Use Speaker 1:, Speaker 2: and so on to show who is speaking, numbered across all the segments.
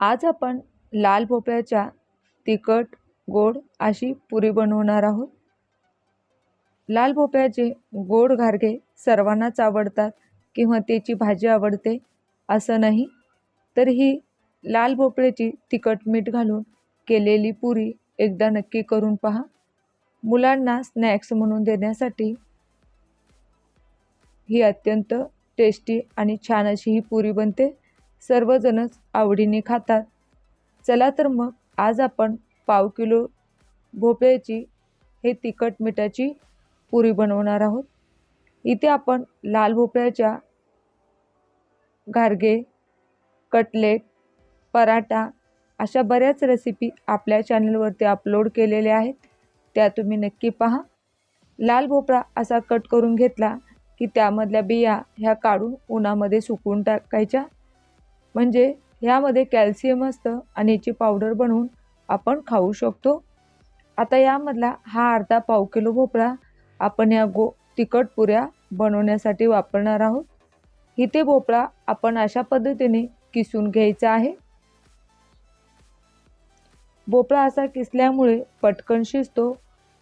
Speaker 1: आज आपण लाल भोपळ्याच्या तिखट गोड अशी पुरी बनवणार आहोत. लाल भोपळ्याचे गोड घारगे सर्वांनाच आवडतात किंवा त्याची भाजी आवडते असं नाही. तर ही लाल भोपळ्याची तिखट मीठ घालून केलेली पुरी एकदा नक्की करून पहा. मुलांना स्नॅक्स म्हणून देण्यासाठी ही अत्यंत टेस्टी आणि छान अशी ही पुरी बनते. सर्वजणच आवडीने खातात. चला तर मग आज आपण पाव किलो भोपळ्याची हे तिखट मिठाची पुरी बनवणार आहोत. इथे आपण लाल भोपळ्याच्या घारगे कटलेट पराठा अशा बऱ्याच रेसिपी आपल्या चॅनलवरती अपलोड केलेल्या आहेत. त्या तुम्ही नक्की पहा. लाल भोपळा असा कट करून घेतला की त्यामधल्या बिया ह्या काढून उन्हामध्ये सुकवून टाकायच्या. म्हणजे ह्यामध्ये कॅल्शियम असतं आणि याची पावडर बनवून आपण खाऊ शकतो. आता यामधला हा अर्धा पाव किलो भोपळा आपण या गो तिखट पुऱ्या बनवण्यासाठी वापरणार आहोत. इथे भोपळा आपण अशा पद्धतीने किसून घ्यायचा आहे. भोपळा असा किसल्यामुळे पटकन शिजतो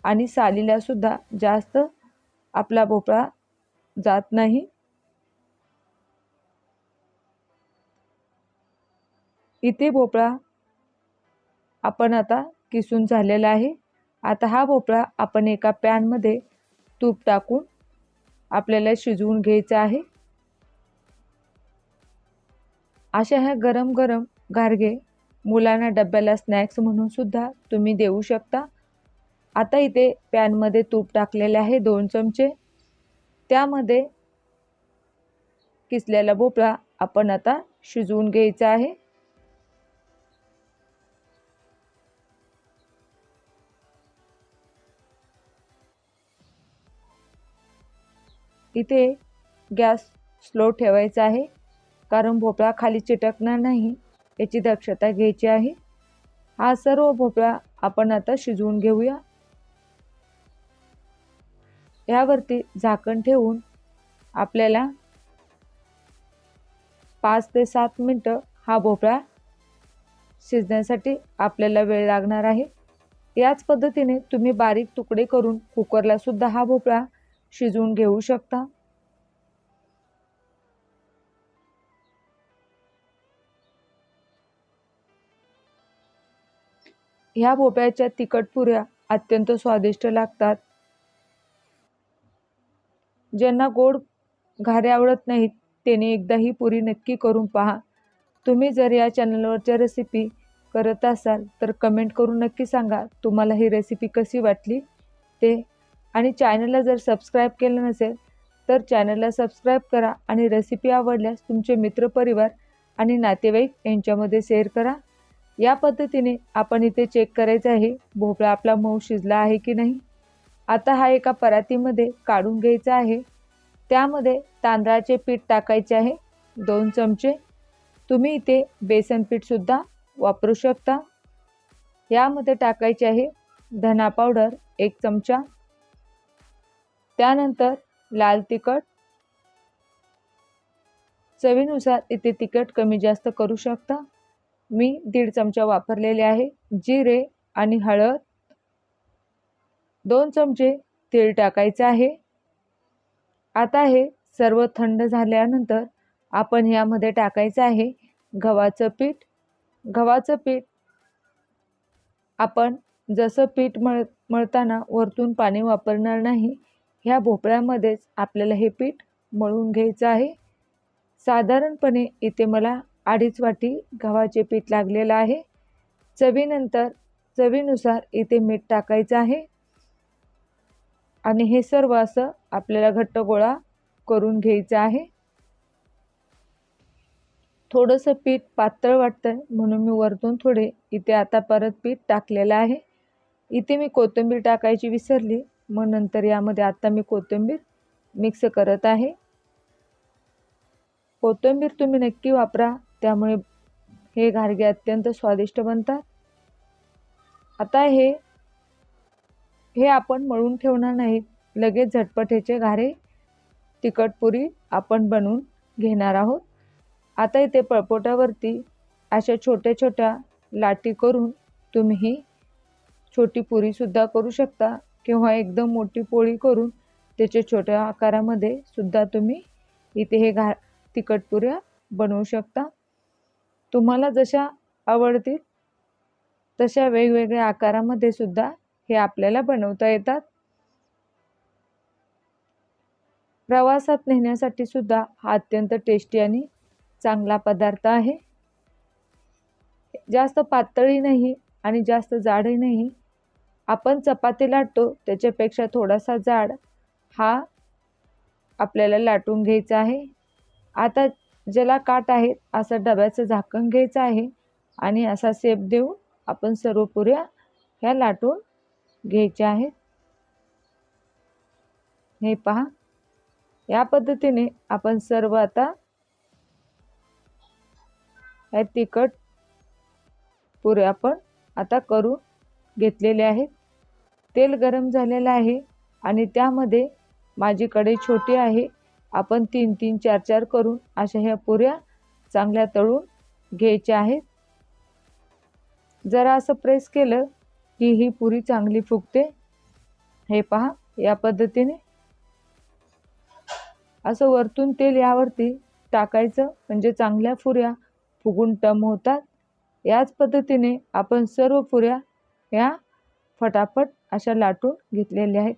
Speaker 1: आणि सालीलासुद्धा जास्त आपला भोपळा जात नाही. इथे भोपळा आपण आता किसून झालेला आहे. आता हा भोपळा आपण एका पॅनमध्ये तूप टाकून आपल्याला शिजवून घ्यायचा आहे. अशा ह्या गरम गरम गारगे मुलांना डब्याला स्नॅक्स म्हणून सुद्धा तुम्ही देऊ शकता. आता इथे पॅनमध्ये तूप टाकलेले आहे दोन चमचे. त्यामध्ये किसलेला भोपळा आपण आता शिजवून घ्यायचा आहे. इथे गॅस स्लो ठेवायचा आहे. कारण भोपळा खाली चिटकणार नाही याची दक्षता घ्यायची आहे. हा सर्व भोपळा आपण आता शिजवून घेऊया. यावरती झाकण ठेवून आपल्याला पाच ते सात मिनटं हा भोपळा शिजण्यासाठी आपल्याला वेळ लागणार आहे. याच पद्धतीने तुम्ही बारीक तुकडे करून कुकरला सुद्धा हा भोपळा शिजवून घेऊ शकता? ह्या भोपळ्याच्या तिखट पुऱ्या अत्यंत स्वादिष्ट लागतात. ज्यांना गोड घारे आवडत नाहीत त्याने एकदा ही पुरी नक्की करून पहा. तुम्ही जर या चॅनलवरच्या रेसिपी करत असाल तर कमेंट करून नक्की सांगा तुम्हाला ही रेसिपी कशी वाटली? ते आणि चॅनलला जर सबस्क्राईब केलं नसेल तर चॅनलला सबस्क्राईब करा आणि रेसिपी आवडल्यास तुमचे मित्रपरिवार आणि नातेवाईक यांच्यामध्ये शेअर करा. या पद्धतीने आपण इथे चेक करायचं आहे भोपळा आपला मऊ शिजला आहे की नाही? आता हा एका परातीमध्ये काढून घ्यायचा आहे. त्यामध्ये तांदळाचे पीठ टाकायचे आहे दोन चमचे. तुम्ही इथे बेसन पीठसुद्धा वापरू शकता. यामध्ये टाकायचे आहे धना पावडर एक चमचा. त्यानंतर लाल तिखट. चवीनुसार इथे तिखट कमी जास्त करू शकता. मी दीड चमचा वापरलेले आहे जिरे आणि हळद. दोन चमचे तेल टाकायचं आहे. आता हे सर्व थंड झाल्यानंतर आपण यामध्ये टाकायचं आहे गव्हाचं पीठ. गव्हाचं पीठ आपण जसं पीठ मळ मळताना वरतून पाणी वापरणार नाही ह्या भोपळ्यामध्येच आपल्याला हे पीठ मळून घ्यायचं आहे. साधारणपणे इथे मला अडीच वाटी गव्हाचे पीठ लागलेलं आहे. चवीनंतर चवीनुसार इथे मीठ टाकायचं आहे. आणि हे सर्व असं आपल्याला घट्ट गोळा करून घ्यायचं आहे. थोडंसं पीठ पातळ वाटतं म्हणून मी वरतून थोडे इथे आता परत पीठ टाकलेलं आहे. इथे मी कोथिंबीर टाकायची विसरली मग नंतर यामध्ये आत्ता मी कोथिंबीर मिक्स करत आहे. कोथिंबीर तुम्ही नक्की वापरा त्यामुळे हे घारगे अत्यंत स्वादिष्ट बनतात. आता हे हे आपण मळून ठेवणार नाहीत लगेच झटपटेचे घारे तिखटपुरी आपण बनवून घेणार आहोत. आता इथे पळपोटावरती अशा छोट्या छोट्या लाटी करून तुम्ही छोटी पुरीसुद्धा करू शकता. किंवा एकदम मोठी पोळी करून त्याच्या छोट्या आकारामध्ये सुद्धा तुम्ही इथे हे घा तिखट पुऱ्या बनवू शकता. तुम्हाला जशा आवडतील तशा वेगवेगळ्या आकारामध्ये सुद्धा हे आपल्याला बनवता येतात. प्रवासात नेण्यासाठी सुद्धा हा अत्यंत टेस्टी आणि चांगला पदार्थ आहे. जास्त पातळी नाही आणि जास्त जाडही नाही. आपण चपाती लाटतो त्याच्यापेक्षा थोडासा जाड हा आपल्याला लाटून घ्यायचा आहे. आता ज्याला काट आहे असं डब्याचं झाकण घ्यायचं आहे आणि असा सेप देऊन आपण सर्व पुऱ्या ह्या लाटून घ्यायच्या आहेत. हे पहा. या पद्धतीने आपण सर्व आता ह्या तिखट पुऱ्या आपण आता करू घेतलेले आहेत. तेल गरम झालेलं आहे आणि त्यामध्ये माझी कढई छोटी आहे. आपण तीन तीन चार चार करून अशा ह्या पुऱ्या चांगल्या तळून घ्यायच्या आहेत. जरा असं प्रेस केलं की ही पुरी चांगली फुगते. हे पहा या पद्धतीने. असं वरतून तेल यावरती टाकायचं म्हणजे चांगल्या पुऱ्या फुगून टम होतात. याच पद्धतीने आपण सर्व पुऱ्या या फटाफट अशा लाटून घेतलेल्या आहेत.